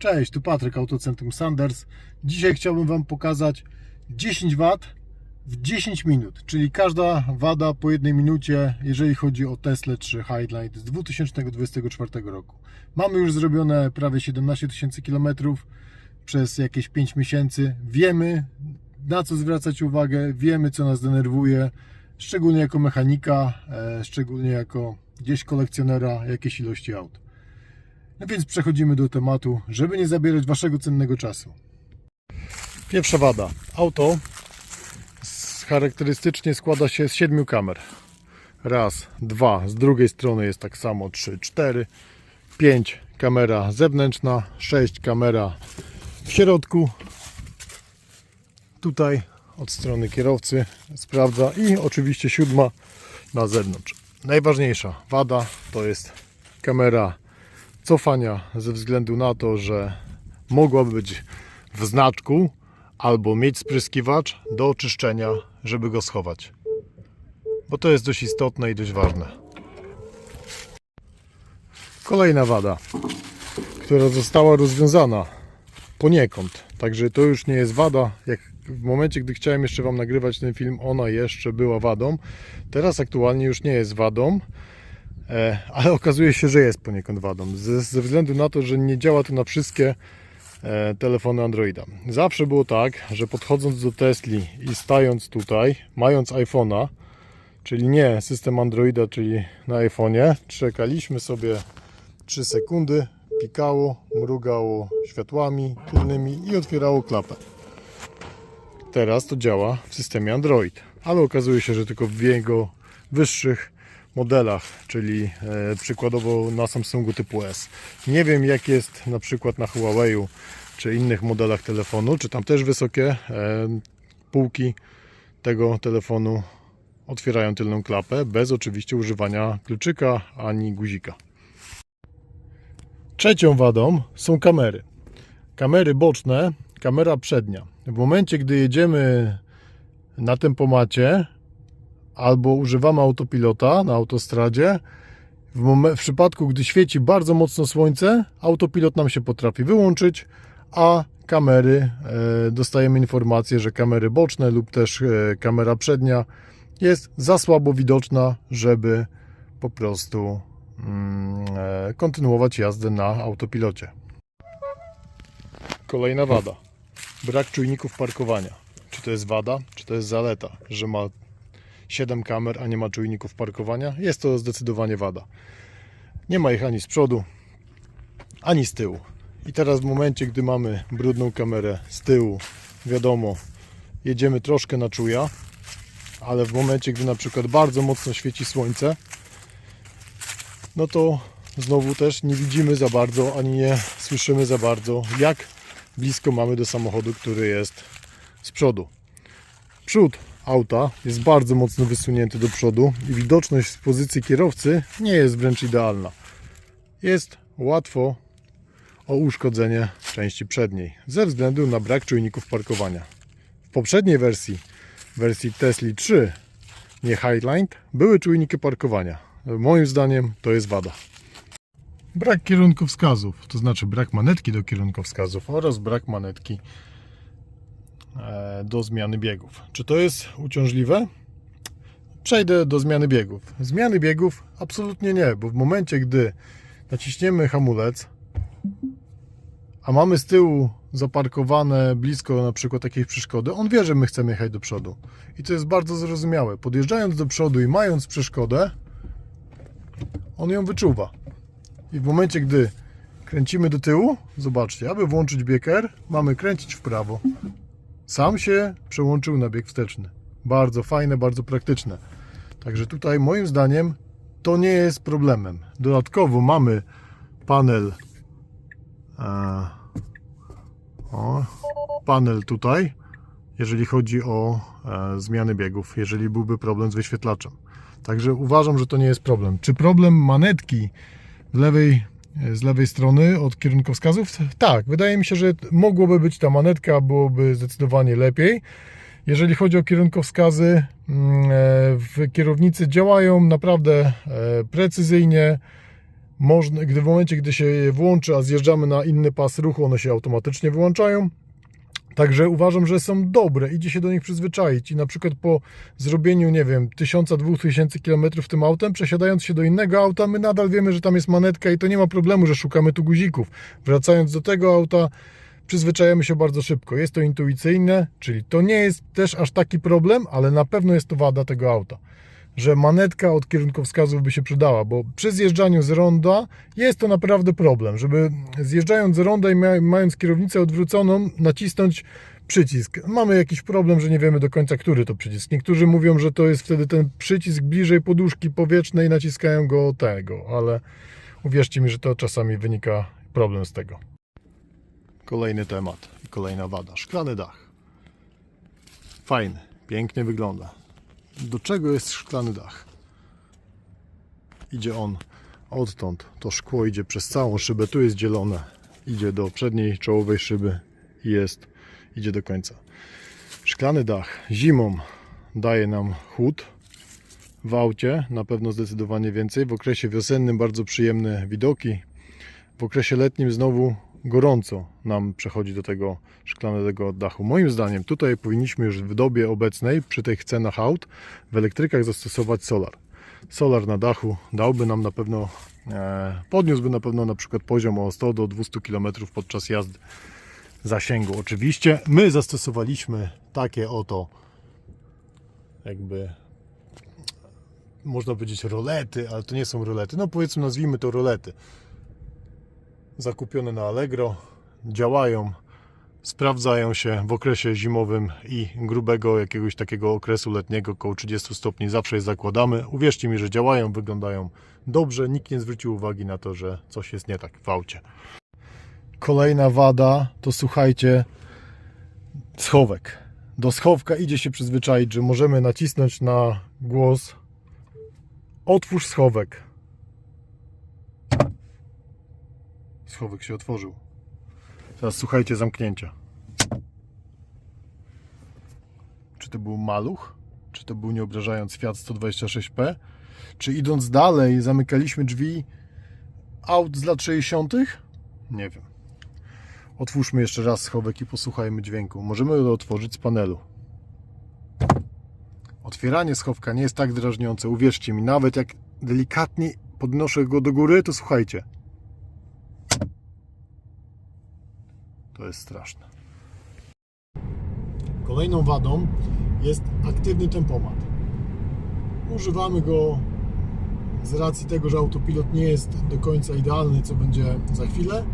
Cześć, tu Patryk, Autocentrum Sanders. Dzisiaj chciałbym Wam pokazać 10 wad w 10 minut, czyli każda wada po jednej minucie, jeżeli chodzi o Tesla 3 Highlight z 2024 roku. Mamy już zrobione prawie 17 tysięcy kilometrów przez jakieś 5 miesięcy. Wiemy, na co zwracać uwagę, wiemy, co nas denerwuje, szczególnie jako mechanika, e, szczególnie jako gdzieś kolekcjonera jakiejś ilości aut. No więc przechodzimy do tematu, żeby nie zabierać Waszego cennego czasu. Pierwsza wada. Auto charakterystycznie składa się z siedmiu kamer. Raz, dwa, z drugiej strony jest tak samo, trzy, cztery, pięć kamera zewnętrzna, sześć kamera w środku. Tutaj od strony kierowcy sprawdza i oczywiście siódma na zewnątrz. Najważniejsza wada to jest kamera cofania ze względu na to, że mogłaby być w znaczku albo mieć spryskiwacz do oczyszczenia, żeby go schować. Bo to jest dość istotne i dość ważne. Kolejna wada, która została rozwiązana poniekąd. Także to już nie jest wada. Jak w momencie, gdy chciałem jeszcze Wam nagrywać ten film, ona jeszcze była wadą. Teraz aktualnie już nie jest wadą. E, ale okazuje się, że jest poniekąd wadą, ze, ze względu na to, że nie działa to na wszystkie e, telefony Androida. Zawsze było tak, że podchodząc do Tesli i stając tutaj, mając iPhone'a, czyli nie system Androida, czyli na iPhone'ie, czekaliśmy sobie 3 sekundy, pikało, mrugało światłami tylnymi i otwierało klapę. Teraz to działa w systemie Android, ale okazuje się, że tylko w jego wyższych modelach, czyli e, przykładowo na Samsungu typu S. Nie wiem jak jest na przykład na Huawei'u czy innych modelach telefonu, czy tam też wysokie e, półki tego telefonu otwierają tylną klapę, bez oczywiście używania kluczyka ani guzika. Trzecią wadą są kamery. Kamery boczne, kamera przednia. W momencie, gdy jedziemy na tempomacie, albo używamy autopilota na autostradzie, w, w przypadku, gdy świeci bardzo mocno słońce, autopilot nam się potrafi wyłączyć, a kamery, e, dostajemy informację, że kamery boczne lub też e, kamera przednia jest za słabo widoczna, żeby po prostu mm, e, kontynuować jazdę na autopilocie. Kolejna wada. Brak czujników parkowania. Czy to jest wada, czy to jest zaleta, że ma 7 kamer, a nie ma czujników parkowania? Jest to zdecydowanie wada. Nie ma ich ani z przodu, ani z tyłu. I teraz w momencie, gdy mamy brudną kamerę z tyłu, wiadomo, jedziemy troszkę na czuja, ale w momencie, gdy na przykład bardzo mocno świeci słońce, no to znowu też nie widzimy za bardzo, ani nie słyszymy za bardzo, jak blisko mamy do samochodu, który jest z przodu. Przód auta jest bardzo mocno wysunięty do przodu i widoczność z pozycji kierowcy nie jest wręcz idealna. Jest łatwo o uszkodzenie części przedniej ze względu na brak czujników parkowania. W poprzedniej wersji, wersji Tesla 3, nie Highline, były czujniki parkowania. Moim zdaniem to jest wada. Brak kierunkowskazów, to znaczy brak manetki do kierunkowskazów oraz brak manetki do zmiany biegów. Czy to jest uciążliwe? Przejdę do zmiany biegów. Zmiany biegów absolutnie nie, bo w momencie, gdy naciśniemy hamulec, a mamy z tyłu zaparkowane blisko na przykład takiej przeszkody, on wie, że my chcemy jechać do przodu. I to jest bardzo zrozumiałe. Podjeżdżając do przodu i mając przeszkodę, on ją wyczuwa. I w momencie, gdy kręcimy do tyłu, zobaczcie, aby włączyć bieg R, mamy kręcić w prawo. Sam się przełączył na bieg wsteczny. Bardzo fajne, bardzo praktyczne. Także tutaj moim zdaniem to nie jest problemem. Dodatkowo mamy panel e, o, panel tutaj, jeżeli chodzi o e, zmiany biegów, jeżeli byłby problem z wyświetlaczem. Także uważam, że to nie jest problem. Czy problem manetki z lewej, z lewej strony od kierunkowskazów? Tak, wydaje mi się, że mogłoby być ta manetka, byłoby zdecydowanie lepiej. Jeżeli chodzi o kierunkowskazy, mm, e, w kierownicy działają naprawdę e, precyzyjnie. można, gdy w momencie, gdy się je włączy, a zjeżdżamy na inny pas ruchu, one się automatycznie wyłączają. Także uważam, że są dobre, idzie się do nich przyzwyczaić i na przykład po zrobieniu, nie wiem, 1000-2000 km tym autem, przesiadając się do innego auta, my nadal wiemy, że tam jest manetka i to nie ma problemu, że szukamy tu guzików. Wracając do tego auta, przyzwyczajamy się bardzo szybko. Jest to intuicyjne, czyli to nie jest też aż taki problem, ale na pewno jest to wada tego auta. Że manetka od kierunkowskazów by się przydała, bo przy zjeżdżaniu z ronda jest to naprawdę problem, żeby zjeżdżając z ronda i mając kierownicę odwróconą, nacisnąć przycisk. Mamy jakiś problem, że nie wiemy do końca, który to przycisk. Niektórzy mówią, że to jest wtedy ten przycisk bliżej poduszki powietrznej, naciskają go tego, ale uwierzcie mi, że to czasami wynika problem z tego. Kolejny temat i kolejna wada. Szklany dach. Fajny, pięknie wygląda. Do czego jest szklany dach? Idzie on odtąd. To szkło idzie przez całą szybę. Tu jest dzielone. Idzie do przedniej czołowej szyby i jest, idzie do końca. Szklany dach zimą daje nam chłód. W aucie na pewno zdecydowanie więcej. W okresie wiosennym bardzo przyjemne widoki. W okresie letnim znowu gorąco nam przechodzi do tego szklanego dachu. Moim zdaniem tutaj powinniśmy już w dobie obecnej, przy tych cenach aut, w elektrykach zastosować solar. Solar na dachu dałby nam na pewno, e, podniósłby na pewno na przykład poziom o 100 do 200 km podczas jazdy zasięgu. Oczywiście my zastosowaliśmy takie oto jakby można powiedzieć rolety, ale to nie są rolety. No powiedzmy nazwijmy to rolety zakupione na Allegro, działają, sprawdzają się w okresie zimowym i grubego jakiegoś takiego okresu letniego, około 30 stopni zawsze je zakładamy. Uwierzcie mi, że działają, wyglądają dobrze, nikt nie zwrócił uwagi na to, że coś jest nie tak w aucie. Kolejna wada to słuchajcie, schowek. Do schowka idzie się przyzwyczaić, że możemy nacisnąć na głos otwórz schowek. Schowek się otworzył. Teraz słuchajcie zamknięcia. Czy to był maluch? Czy to był nie obrażając Fiat 126P? Czy idąc dalej zamykaliśmy drzwi aut z lat 60.? Nie wiem. Otwórzmy jeszcze raz schowek i posłuchajmy dźwięku. Możemy go otworzyć z panelu. Otwieranie schowka nie jest tak drażniące, uwierzcie mi. Nawet jak delikatnie podnoszę go do góry, to słuchajcie. To jest straszne. Kolejną wadą jest aktywny tempomat. Używamy go z racji tego, że autopilot nie jest do końca idealny, co będzie za chwilę,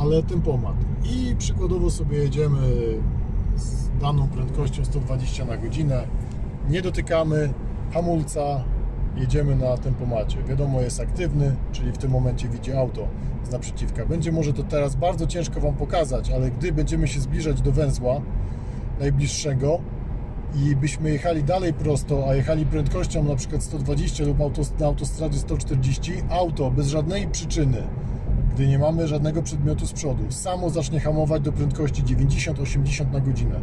ale tempomat. I przykładowo sobie jedziemy z daną prędkością 120 na godzinę, nie dotykamy hamulca, jedziemy na tempomacie. Wiadomo, jest aktywny, czyli w tym momencie widzi auto z naprzeciwka. Będzie może to teraz bardzo ciężko Wam pokazać, ale gdy będziemy się zbliżać do węzła najbliższego i byśmy jechali dalej prosto, a jechali prędkością na przykład 120 lub na autostradzie 140, auto bez żadnej przyczyny, gdy nie mamy żadnego przedmiotu z przodu, samo zacznie hamować do prędkości 90-80 na godzinę.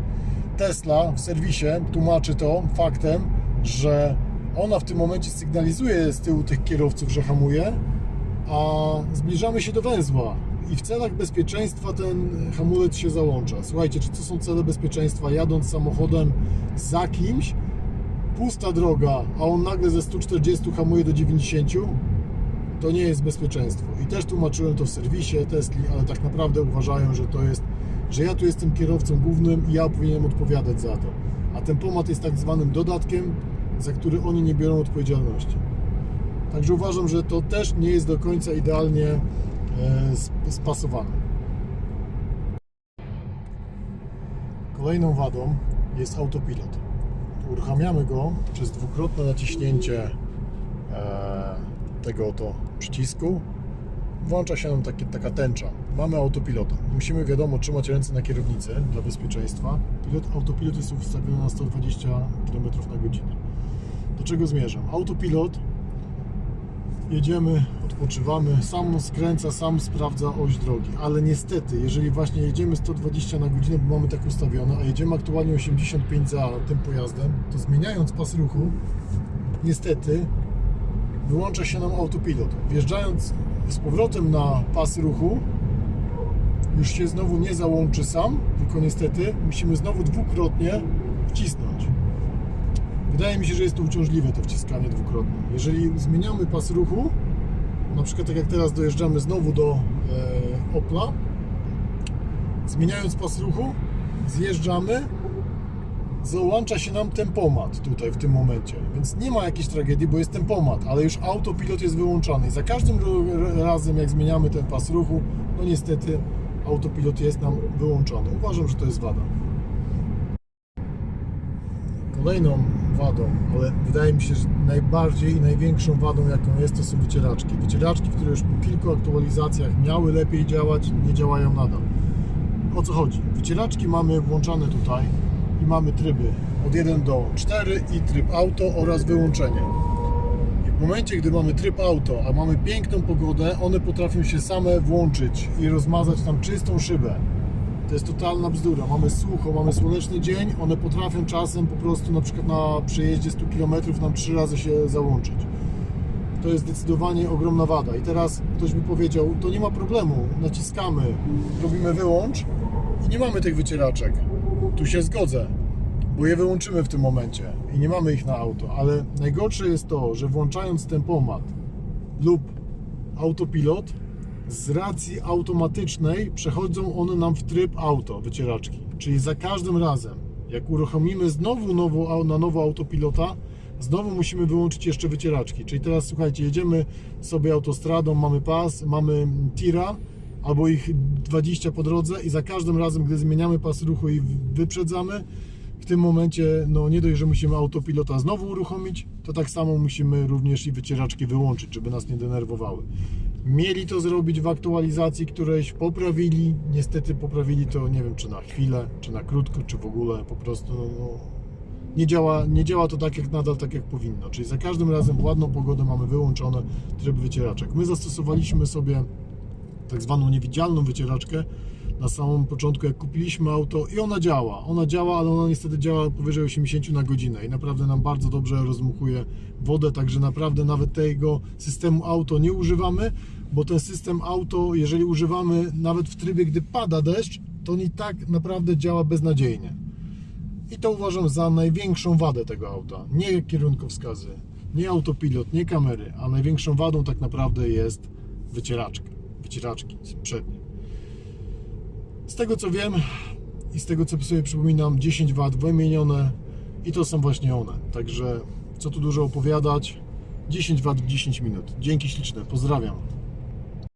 Tesla w serwisie tłumaczy to faktem, że ona w tym momencie sygnalizuje z tyłu tych kierowców, że hamuje, a zbliżamy się do węzła i w celach bezpieczeństwa ten hamulec się załącza. Słuchajcie, czy to są cele bezpieczeństwa? Jadąc samochodem za kimś, pusta droga, a on nagle ze 140 hamuje do 90, to nie jest bezpieczeństwo. I też tłumaczyłem to w serwisie Tesli, ale tak naprawdę uważają, że to jest, że ja tu jestem kierowcą głównym i ja powinienem odpowiadać za to. A tempomat jest tak zwanym dodatkiem, za który oni nie biorą odpowiedzialności. Także uważam, że to też nie jest do końca idealnie e, sp- spasowane. Kolejną wadą jest autopilot. Uruchamiamy go przez dwukrotne naciśnięcie e, tego oto przycisku. Włącza się nam takie, taka tęcza. Mamy autopilota. Musimy, wiadomo, trzymać ręce na kierownicy dla bezpieczeństwa. Pilot, autopilot jest ustawiony na 120 km na godzinę. Do czego zmierzam? Autopilot jedziemy, odpoczywamy, sam skręca, sam sprawdza oś drogi, ale niestety, jeżeli właśnie jedziemy 120 na godzinę, bo mamy tak ustawione, a jedziemy aktualnie 85 za tym pojazdem, to zmieniając pas ruchu, niestety wyłącza się nam autopilot. Wjeżdżając z powrotem na pas ruchu już się znowu nie załączy sam, tylko niestety musimy znowu dwukrotnie wcisnąć. Wydaje mi się, że jest to uciążliwe to wciskanie dwukrotnie. Jeżeli zmieniamy pas ruchu, na przykład tak jak teraz dojeżdżamy znowu do e, Opla, zmieniając pas ruchu, zjeżdżamy, załącza się nam tempomat tutaj w tym momencie, więc nie ma jakiejś tragedii, bo jest tempomat, ale już autopilot jest wyłączany i za każdym razem jak zmieniamy ten pas ruchu, no niestety autopilot jest nam wyłączony. Uważam, że to jest wada. Kolejną wadą, ale wydaje mi się, że najbardziej i największą wadą jaką jest, to są wycieraczki. Wycieraczki, które już po kilku aktualizacjach miały lepiej działać, nie działają nadal. O co chodzi? Wycieraczki mamy włączane tutaj i mamy tryby od 1 do 4 i tryb auto oraz wyłączenie. I w momencie, gdy mamy tryb auto, a mamy piękną pogodę, one potrafią się same włączyć i rozmazać tam czystą szybę. To jest totalna bzdura. Mamy sucho, mamy słoneczny dzień, one potrafią czasem po prostu na przykład na przejeździe 100 km nam trzy razy się załączyć. To jest zdecydowanie ogromna wada. I teraz ktoś by powiedział, to nie ma problemu, naciskamy, robimy wyłącz i nie mamy tych wycieraczek. Tu się zgodzę, bo je wyłączymy w tym momencie i nie mamy ich na auto, ale najgorsze jest to, że włączając tempomat lub autopilot, z racji automatycznej przechodzą one nam w tryb auto, wycieraczki. Czyli za każdym razem, jak uruchomimy znowu nowo, na nowo autopilota, znowu musimy wyłączyć jeszcze wycieraczki. Czyli teraz słuchajcie, jedziemy sobie autostradą, mamy pas, mamy tira, albo ich 20 po drodze i za każdym razem, gdy zmieniamy pas ruchu i wyprzedzamy, w tym momencie, no nie dość, że musimy autopilota znowu uruchomić, to tak samo musimy również i wycieraczki wyłączyć, żeby nas nie denerwowały. Mieli to zrobić w aktualizacji którejś, poprawili, niestety poprawili to, nie wiem czy na chwilę, czy na krótko, czy w ogóle, po prostu no, no, nie, działa, nie działa to tak jak nadal tak jak powinno, czyli za każdym razem w ładną pogodę mamy wyłączone tryb wycieraczek. My zastosowaliśmy sobie tak zwaną niewidzialną wycieraczkę na samym początku, jak kupiliśmy auto i ona działa. Ona działa, ale ona niestety działa powyżej 80 na godzinę i naprawdę nam bardzo dobrze rozmuchuje wodę, także naprawdę nawet tego systemu auto nie używamy, bo ten system auto, jeżeli używamy nawet w trybie, gdy pada deszcz, to on i tak naprawdę działa beznadziejnie. I to uważam za największą wadę tego auta. Nie kierunkowskazy, nie autopilot, nie kamery, a największą wadą tak naprawdę jest wycieraczka, wycieraczki przednie. Z tego co wiem i z tego co sobie przypominam, 10 W wymienione i to są właśnie one. Także co tu dużo opowiadać, 10 W w 10 minut. Dzięki śliczne, pozdrawiam.